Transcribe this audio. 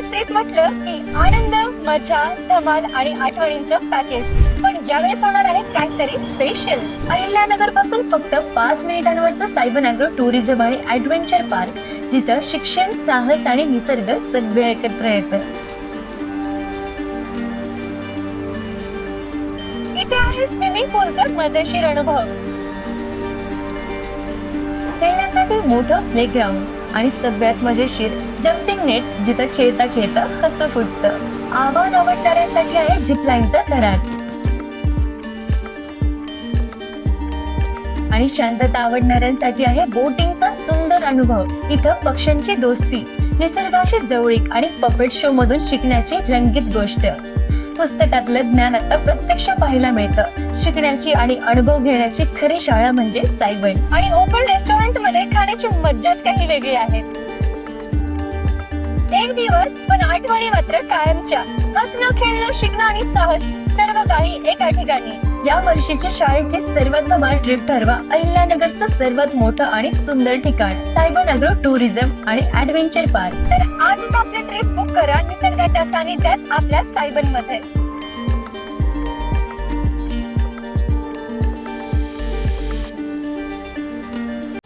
Trip म्हटलं की आनंद मजा धमाल आणि आठवणींचं पॅकेज पण यावेळेस होणार आहे काहीतरी स्पेशल अहिल्यानगरपासून फक्त पाच मिनिटांवरचं सायबर अॅग्रो टुरिझम आणि ऍडव्हेंचर पार्क जिथं शिक्षण साहस आणि निसर्ग सगळे एकत्र येतं इथे आहे स्विमिंग पूलचा मजेशीर अनुभव. खेळण्यासाठी मोठं प्लेग्राऊंड आणि सगळ्यात मजेशीर जम्पिंग नेट्स जिथं खेळता खेळता हसू फुटतं? आव्हान आवडणाऱ्यांसाठी आहे झिपलाईनचा थरार आणि शांतता आवडणाऱ्यांसाठी आहे बोटिंगचा सुंदर अनुभव. इथं पक्ष्यांची दोस्ती निसर्गाशी जवळीक आणि पपेट शो मधून शिकण्याची रंगीत गोष्ट. पुस्तकातलं ज्ञान आता प्रत्यक्ष पाहायला मिळतं. शिकण्याची आणि अनुभव घेण्याची खरी शाळा म्हणजे सायबन आणि ओपन रेस्टॉरंटमध्ये खाण्याची मज्जाच काही वेगळी आहे. एक दिवस पण आठवणी मात्र कायमच्या. हसणं खेळणं शिकणं आणि साहस सर्व काही एका ठिकाणी. या वर्षीच्या शाळेची सर्वात धमाल ट्रिप ठरवा. अहिल्यानगरचं सर्वात मोठं आणि सुंदर ठिकाण सायबर नगर टुरिझम आणि ऍडव्हेंचर पार्क तर आजच आपली ट्रिप बुक करा. निसर्गाच्या सानिध्यात आपल्या सायबनमध्ये